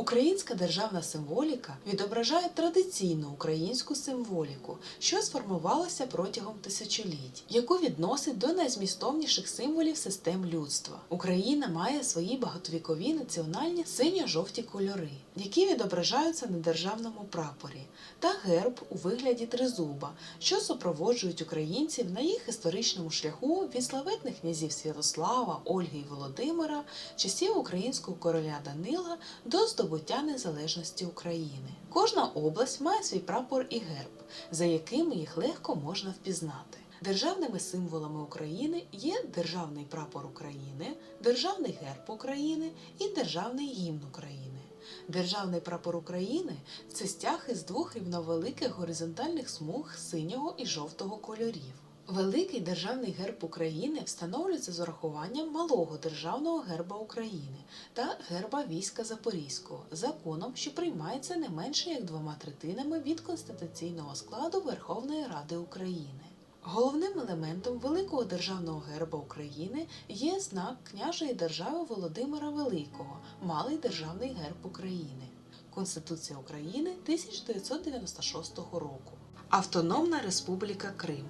Українська державна символіка відображає традиційну українську символіку, що сформувалася протягом тисячоліть, яку відносить до найзмістовніших символів систем людства. Україна має свої багатовікові національні синьо-жовті кольори, які відображаються на державному прапорі, та герб у вигляді тризуба, що супроводжують українців на їх історичному шляху від славетних князів Святослава, Ольги і Володимира, часів українського короля Данила до здобуття незалежності України. Кожна область має свій прапор і герб, за якими їх легко можна впізнати. Державними символами України є державний прапор України, державний герб України і державний гімн України. Державний прапор України це стяг із двох рівновеликих горизонтальних смуг синього і жовтого кольорів. Великий державний герб України встановлюється з урахуванням малого державного герба України та герба війська Запорізького законом, що приймається не менше як двома третинами від конституційного складу Верховної Ради України. Головним елементом великого державного герба України є знак княжої держави Володимира Великого, малий державний герб України. Конституція України 1996 року. Автономна Республіка Крим.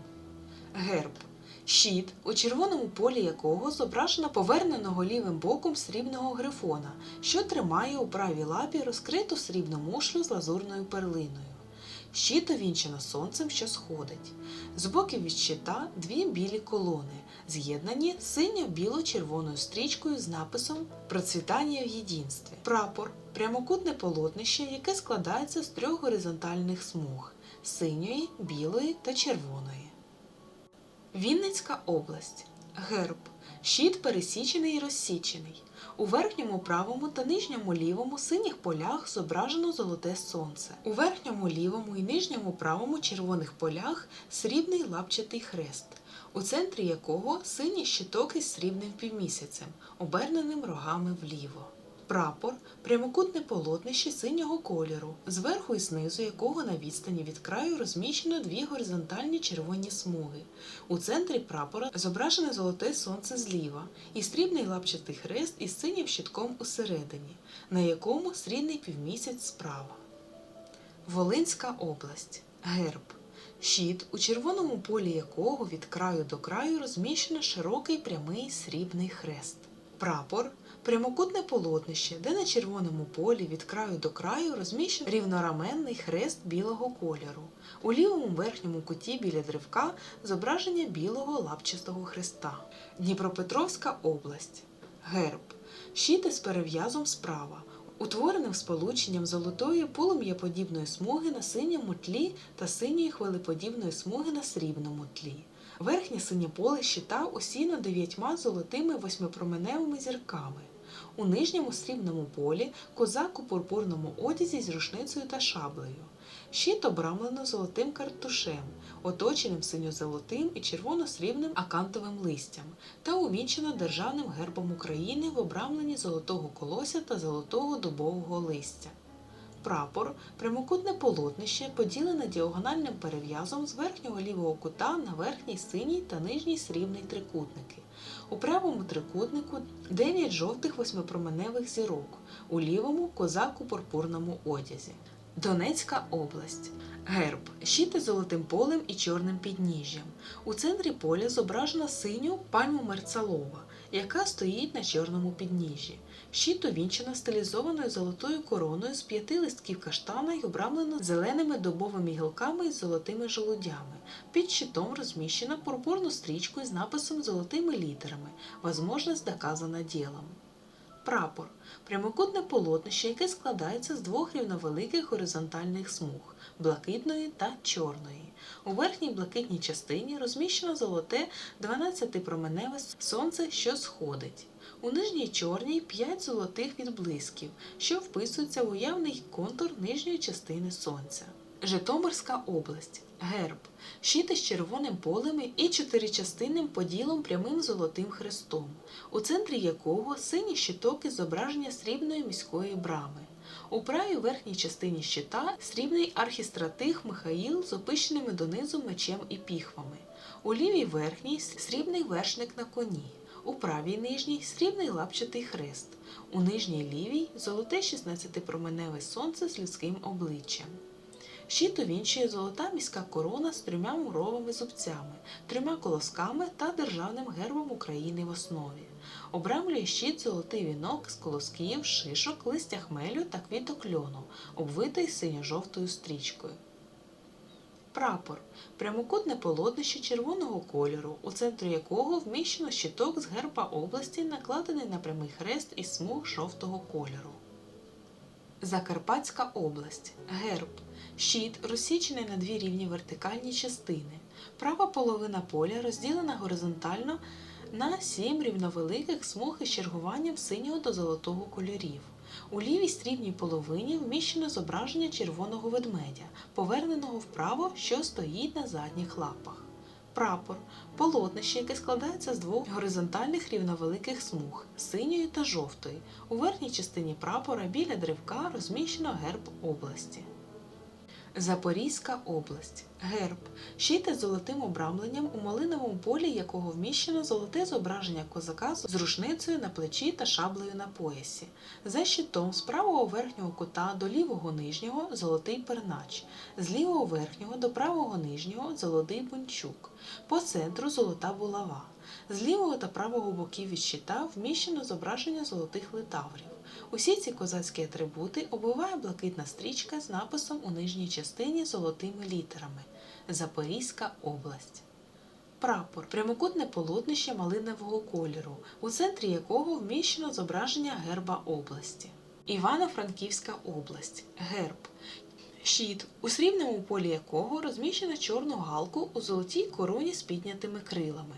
Герб. Щит, у червоному полі якого зображено поверненого лівим боком срібного грифона, що тримає у правій лапі розкриту срібну мушлю з лазурною перлиною. Щит увінчено сонцем, що сходить. З боків від щита дві білі колони, з'єднані синьо-біло-червоною стрічкою з написом Процвітання в єдинстві. Прапор прямокутне полотнище, яке складається з трьох горизонтальних смуг синьої, білої та червоної. Вінницька область. Герб. Щит пересічений і розсічений. У верхньому правому та нижньому лівому синіх полях зображено золоте сонце. У верхньому лівому і нижньому правому червоних полях срібний лапчатий хрест, у центрі якого синій щиток із срібним півмісяцем, оберненим рогами вліво. Прапор прямокутне полотнище синього кольору, зверху і знизу якого на відстані від краю розміщено дві горизонтальні червоні смуги. У центрі прапора зображене золоте сонце зліва і срібний лапчатий хрест із синім щитком усередині, на якому срібний півмісяць справа. Волинська область. Герб. Щит, у червоному полі якого від краю до краю розміщено широкий прямий срібний хрест. Прапор прямокутне полотнище, де на червоному полі від краю до краю розміщений рівнораменний хрест білого кольору. У лівому верхньому куті біля древка зображення білого лапчастого хреста. Дніпропетровська область. Герб. Щит із перев'язом справа, утвореним сполученням золотої полум'єподібної смуги на синьому тлі та синьої хвилеподібної смуги на срібному тлі. Верхнє синє поле щита усіяно дев'ятьма золотими восьмипроменевими зірками. У нижньому срібному полі козак у пурпурному одязі з рушницею та шаблею. Щит обрамлено золотим картушем, оточеним синьо-золотим і червоно-срібним акантовим листям, та увінчено державним гербом України в обрамленні золотого колося та золотого дубового листя. Прапор прямокутне полотнище поділене діагональним перев'язом з верхнього лівого кута на верхній синій та нижній срібний трикутники. У правому трикутнику 9 жовтих восьмипроменевих зірок, у лівому козак у пурпурному одязі. Донецька область. Герб. Щит із золотим полем і чорним підніжжям. У центрі поля зображена синю пальму мерцалова, яка стоїть на чорному підніжжі. Щит увінчено стилізованою золотою короною з п'яти листків каштана й обрамлено зеленими дубовими гілками із золотими жолудями. Під щитом розміщено пурпурну стрічку з написом золотими літерами «Возможность доказана ділом». Прапор прямокутне полотнище, яке складається з двох рівновеликих горизонтальних смуг блакитної та чорної. У верхній блакитній частині розміщено золоте 12-променеве сонце, що сходить. У нижній чорній 5 золотих відблисків, що вписуються в уявний контур нижньої частини сонця. Житомирська область. Герб. Щит із червоним полем і чотиричастинним поділом прямим золотим хрестом, у центрі якого синій щиток із зображення срібної міської брами. У правій верхній частині щита срібний архістратих Михаїл з опищеними донизу мечем і піхвами. У лівій верхній срібний вершник на коні. У правій нижній срібний лапчатий хрест, у нижній лівій золоте 16-променеве сонце з людським обличчям. Щит увінчує золота міська корона з трьома муровими зубцями, трьома колосками та державним гербом України в основі. Обрамлює щит золотий вінок з колосків, шишок, листя хмелю та квіток льону, обвитий синьо-жовтою стрічкою. Прапор прямокутне полотнище червоного кольору, у центрі якого вміщено щиток з герба області, накладений на прямий хрест із смуг жовтого кольору. Закарпатська область. Герб. Щит розсічений на дві рівні вертикальні частини. Права половина поля розділена горизонтально на сім рівновеликих смуг із чергуванням синього до золотого кольорів. У лівій срібній половині вміщено зображення червоного ведмедя, поверненого вправо, що стоїть на задніх лапах. Прапор полотнище, яке складається з двох горизонтальних рівновеликих смуг синьої та жовтої. У верхній частині прапора біля древка розміщено герб області. Запорізька область. Герб. Із золотим обрамленням, у малиновому полі якого вміщено золоте зображення козака з рушницею на плечі та шаблею на поясі. За щитом з правого верхнього кута до лівого нижнього золотий пернач, з лівого верхнього до правого нижнього золотий бунчук. По центру золота булава. З лівого та правого боків від щита вміщено зображення золотих литаврів. Усі ці козацькі атрибути оббиває блакитна стрічка з написом у нижній частині золотими літерами Запорізька область. Прапор прямокутне полотнище малинового кольору, у центрі якого вміщено зображення герба області. Івано-Франківська область. Герб. Щит, у срібному полі якого розміщено чорну галку у золотій короні з піднятими крилами.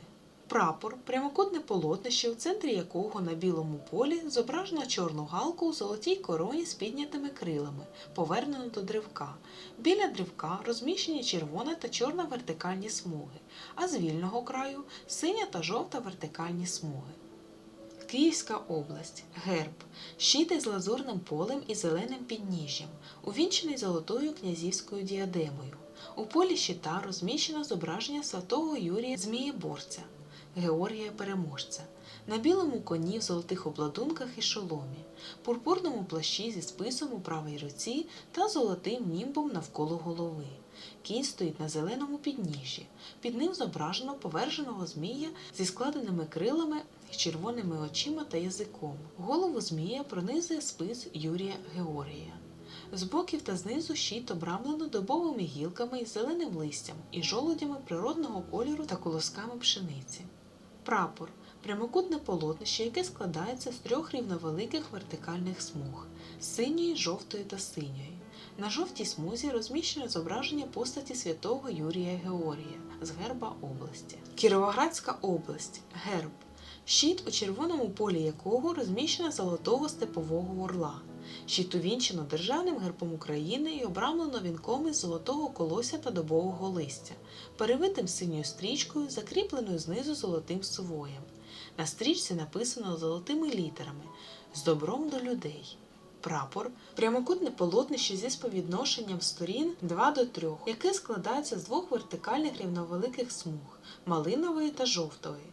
Прапор прямокутне полотнище, у центрі якого на білому полі зображено чорну галку у золотій короні з піднятими крилами, повернено до древка. Біля древка розміщені червона та чорна вертикальні смуги, а з вільного краю синя та жовта вертикальні смуги. Київська область. Герб. Щит із лазурним полем і зеленим підніжжям, увінчений золотою князівською діадемою. У полі щита розміщено зображення святого Юрія Змієборця, Георгія Переможця, на білому коні в золотих обладунках і шоломі, пурпурному плащі зі списом у правій руці та золотим німбом навколо голови. Кінь стоїть на зеленому підніжжі. Під ним зображено поверженого змія зі складеними крилами червоними очима та язиком. Голову змія пронизує спис Юрія Георгія. З боків та знизу щит обрамлено добовими гілками із зеленим листям і жолудями природного кольору та колосками пшениці. Прапор прямокутне полотнище, яке складається з трьох рівновеликих вертикальних смуг синьої, жовтої та синьої. На жовтій смузі розміщено зображення постаті святого Юрія Георгія з герба області. Кіровоградська область. Герб. Щит, у червоному полі якого розміщено золотого степового орла. Щит увінчено державним гербом України і обрамлено вінком із золотого колося та добового листя, перевитим синьою стрічкою, закріпленою знизу золотим сувоєм. На стрічці написано золотими літерами з добром до людей. Прапор прямокутне полотнище зі сповідношенням сторін 2 до 3, яке складається з двох вертикальних рівновеликих смуг малинової та жовтої.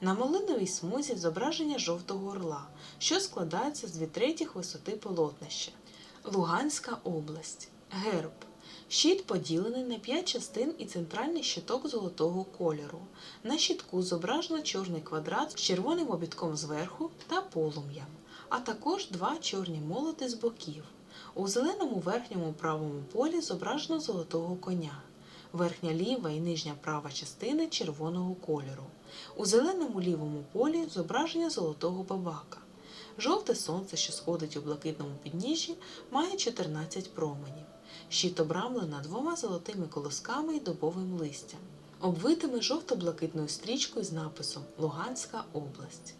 На малиновій смузі зображення жовтого орла, що складається з дві третіх висоти полотнища. Луганська область. Герб. Щит поділений на п'ять частин і центральний щиток золотого кольору. На щитку зображено чорний квадрат з червоним обідком зверху та полум'ям, а також два чорні молоти з боків. У зеленому верхньому правому полі зображено золотого коня. Верхня ліва і нижня права частини червоного кольору. У зеленому лівому полі зображення золотого бабака. Жовте сонце, що сходить у блакитному підніжжі, має 14 променів. Щит обрамлена двома золотими колосками і добовим листям, обвитими жовто-блакитною стрічкою з написом Луганська область.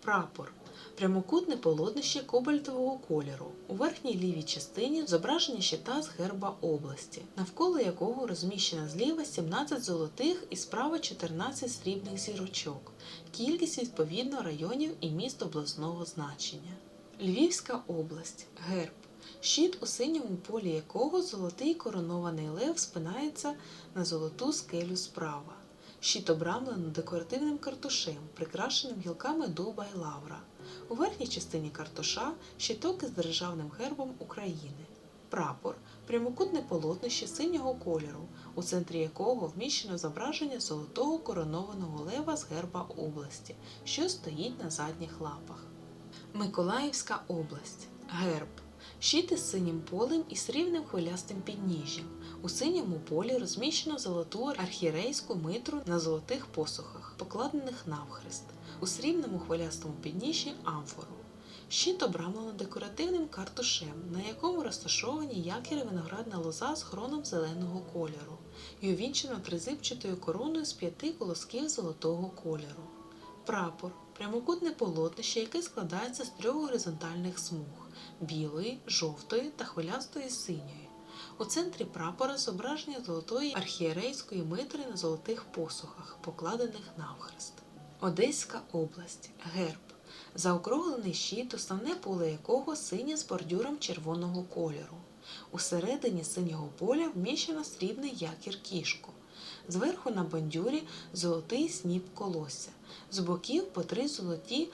Прапор прямокутне полотнище кобальтового кольору. У верхній лівій частині зображення щита з герба області, навколо якого розміщено зліва 17 золотих і справа 14 срібних зірочок. Кількість відповідно районів і міст обласного значення. Львівська область. Герб. Щит, у синьому полі якого золотий коронований лев спинається на золоту скелю справа. Щит обрамлено декоративним картушем, прикрашеним гілками дуба й лавра. У верхній частині картоша щиток із державним гербом України. Прапор прямокутне полотнище синього кольору, у центрі якого вміщено зображення золотого коронованого лева з герба області, що стоїть на задніх лапах. Миколаївська область. Герб. Щит із синім полем і срібним хвилястим підніжжям. У синьому полі розміщено золоту архірейську митру на золотих посухах, покладених навхрест. У срібному хвилястому підніжжі амфору. Щит обрамлено декоративним картушем, на якому розташовані якір і виноградна лоза з хроном зеленого кольору, і увінчено тризибчатою короною з п'яти колосків золотого кольору. Прапор прямокутне полотнище, яке складається з трьох горизонтальних смуг білої, жовтої та хвилястої синьої. У центрі прапора зображення золотої архієрейської митри на золотих посухах, покладених навхрест. Одеська область. Герб. Заокруглений щит, основне поле якого синє з бордюром червоного кольору. Усередині синього поля вміщено срібний якір кішку. Зверху на бандюрі золотий сніп колосся, з боків по три золоті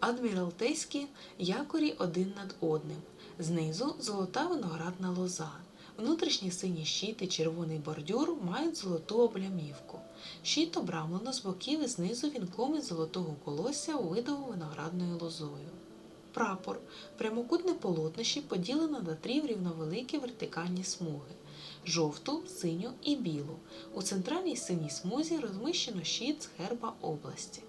адміралтейські якорі один над одним, знизу золота виноградна лоза. Внутрішній синій щит і червоний бордюр мають золоту облямівку. Щит обрамлено з боків і знизу вінком із золотого колосся увидову виноградною лозою. Прапор прямокутне полотнище поділено на три рівновеликі вертикальні смуги жовту, синю і білу. У центральній синій смузі розміщено щит з герба області.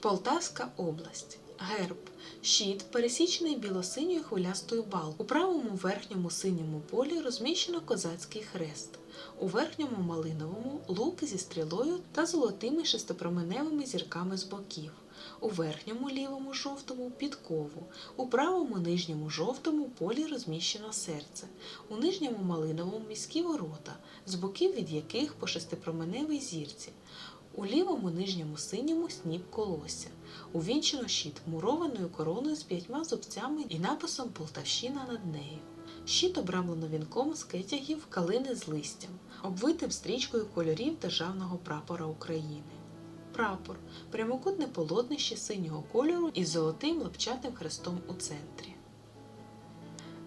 Полтавська область. Герб. Щит пересічений білосиньою хвилястою балкою. У правому верхньому синьому полі розміщено козацький хрест. У верхньому малиновому лук зі стрілою та золотими шестипроменевими зірками з боків. У верхньому лівому жовтому підкову. У правому нижньому жовтому полі розміщено серце. У нижньому малиновому міські ворота, з боків від яких по шестипроменевій зірці. У лівому нижньому синьому сніп колосся. Увінчено щит мурованою короною з п'ятьма зубцями і написом Полтавщина над нею. Щит обрамлено вінком з кетягів калини з листям, обвитим стрічкою кольорів державного прапора України. Прапор прямокутне полотнище синього кольору із золотим лапчатим хрестом у центрі.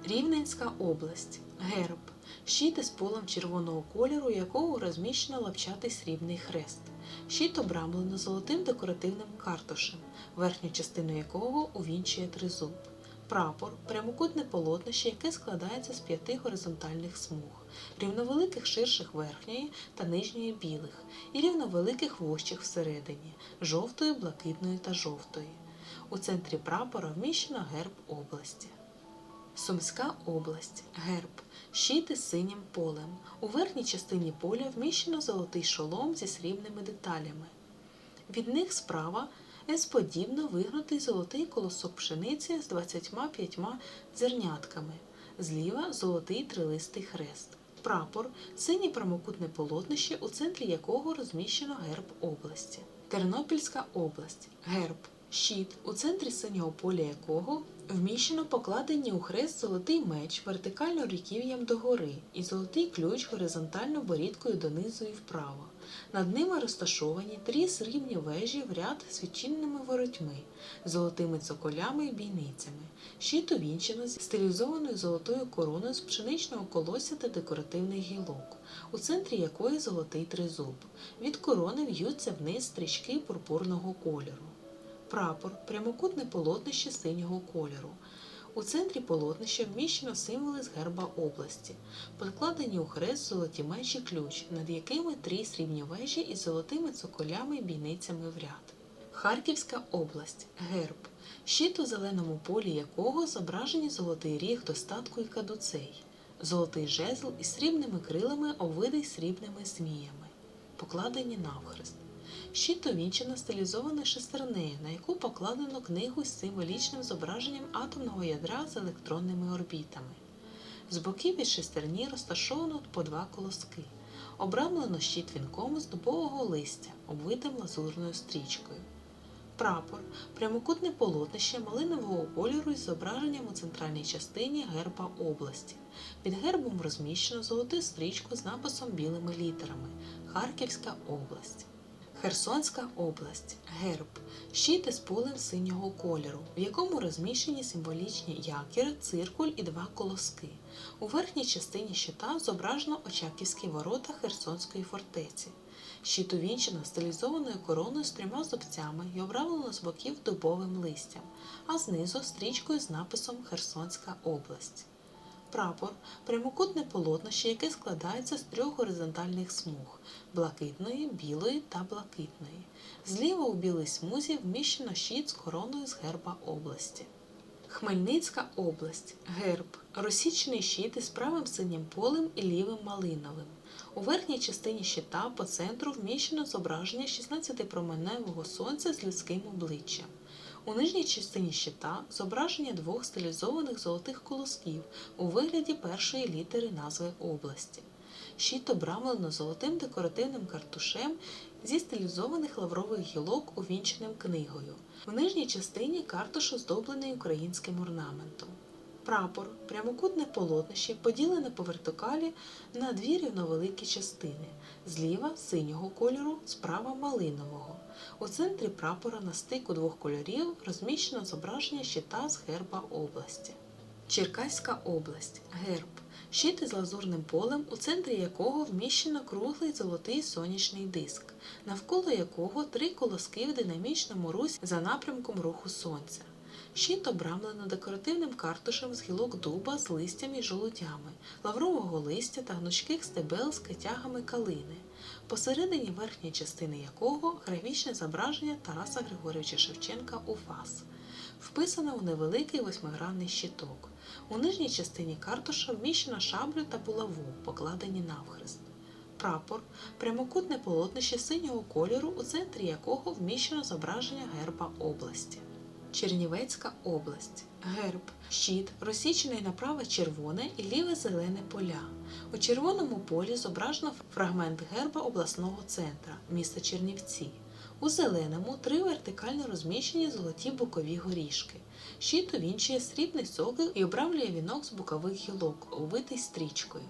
Рівненська область. Герб. Щит із полем червоного кольору, якого розміщено лапчатий срібний хрест. Щит обрамлено золотим декоративним картушем, верхню частину якого увінчує тризуб. Прапор прямокутне полотнище, яке складається з п'яти горизонтальних смуг, рівновеликих ширших верхньої та нижньої білих, і рівновеликих вущих всередині, жовтої, блакитної та жовтої. У центрі прапора вміщено герб області. Сумська область. Герб. Щит із синім полем. У верхній частині поля вміщено золотий шолом зі срібними деталями. Від них справа С-подібно вигнутий золотий колосок пшениці з 25 зернятками. Зліва золотий трилистий хрест. Прапор синє прямокутне полотнище, у центрі якого розміщено герб області. Тернопільська область. Герб. Щит, у центрі синього поля якого вміщено покладені у хрест золотий меч вертикально ріків'ям догори і золотий ключ горизонтально борідкою донизу і вправо. Над ними розташовані три срібні вежі в ряд з відчиненими воротьми, золотими цоколями і бійницями. Щит увінчено стилізованою золотою короною з пшеничного колосся та декоративних гілок, у центрі якої золотий тризуб. Від корони в'ються вниз стрічки пурпурного кольору. Прапор прямокутне полотнище синього кольору. У центрі полотнища вміщено символи з герба області, покладені у хрест золоті мечі ключ, над якими три срібні вежі із золотими цоколями і бійницями в ряд. Харківська область. Герб. Щит у зеленому полі якого зображені золотий ріг достатку і кадуцей, золотий жезл із срібними крилами, овидий срібними зміями, покладені навхрест. Щит увінчено стилізованою шестернею, на яку покладено книгу з символічним зображенням атомного ядра з електронними орбітами. З боків від шестерні розташовано по два колоски. Обрамлено щит вінком з дубового листя, обвитим лазурною стрічкою. Прапор прямокутне полотнище малинового кольору із зображенням у центральній частині герба області. Під гербом розміщено золоту стрічку з написом білими літерами Харківська область. Херсонська область. Герб. Щит із полем синього кольору, в якому розміщені символічні якір, циркуль і два колоски. У верхній частині щита зображено Очаківські ворота Херсонської фортеці. Щит увінчено стилізованою короною з трьома зубцями і обрамлено з боків дубовим листям, а знизу стрічкою з написом Херсонська область. Прапор прямокутне полотнище, яке складається з трьох горизонтальних смуг блакитної, білої та блакитної. Зліва у білій смузі вміщено щит з короною з герба області. Хмельницька область. Герб. Розсічений щит із правим синім полем і лівим малиновим. У верхній частині щита по центру вміщено зображення 16-променевого сонця з людським обличчям. У нижній частині щита зображення двох стилізованих золотих колосків у вигляді першої літери назви області. Щит обрамлено золотим декоративним картушем зі стилізованих лаврових гілок, увінченим книгою. В нижній частині картуш оздоблений українським орнаментом. Прапор прямокутне полотнище поділене по вертикалі на дві рівновеликі частини: зліва синього кольору, справа малинового. У центрі прапора на стику двох кольорів розміщено зображення щита з герба області. Черкаська область. Герб. Щит із лазурним полем, у центрі якого вміщено круглий золотий сонячний диск, навколо якого три колоски в динамічному русі за напрямком руху сонця. Щит обрамлено декоративним картушем з гілок дуба з листями й жолудями, лаврового листя та гнучких стебел з китягами калини, посередині верхньої частини якого графічне зображення Тараса Григорьовича Шевченка у фас. Вписано у невеликий восьмигранний щиток. У нижній частині картуша вміщено шаблю та булаву, покладені навхрест. Прапор прямокутне полотнище синього кольору, у центрі якого вміщено зображення герба області. Чернівецька область. Герб, щит, розсічений направо червоне і ліве зелене поля. У червоному полі зображено фрагмент герба обласного центра міста Чернівці. У зеленому три вертикально розміщені золоті бокові горішки. Щит увінчує срібний сокіл і обрамлює вінок з бокових гілок, обвитий стрічкою.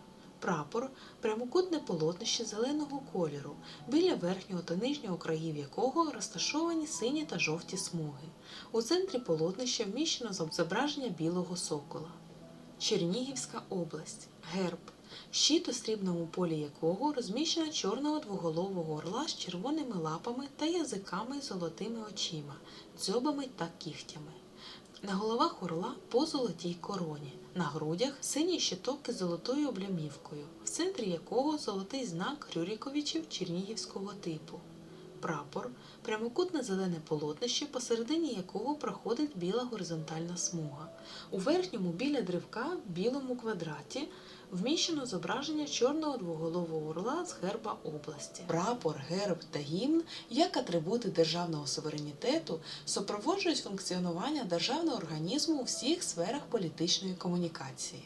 Прапор прямокутне полотнище зеленого кольору, біля верхнього та нижнього країв якого розташовані сині та жовті смуги. У центрі полотнища вміщено зображення білого сокола. Чернігівська область. Герб. Щит у срібному полі якого розміщено чорного двоголового орла з червоними лапами та язиками з золотими очима, дзьобами та кігтями. На головах орла по золотій короні, на грудях синій щиток із золотою облямівкою, в центрі якого золотий знак Рюріковичів чернігівського типу. Прапор прямокутне зелене полотнище, посередині якого проходить біла горизонтальна смуга. У верхньому біля древка білому квадраті вміщено зображення чорного двоголового орла з герба області. Прапор, герб та гімн як атрибути державного суверенітету супроводжують функціонування державного організму у всіх сферах політичної комунікації.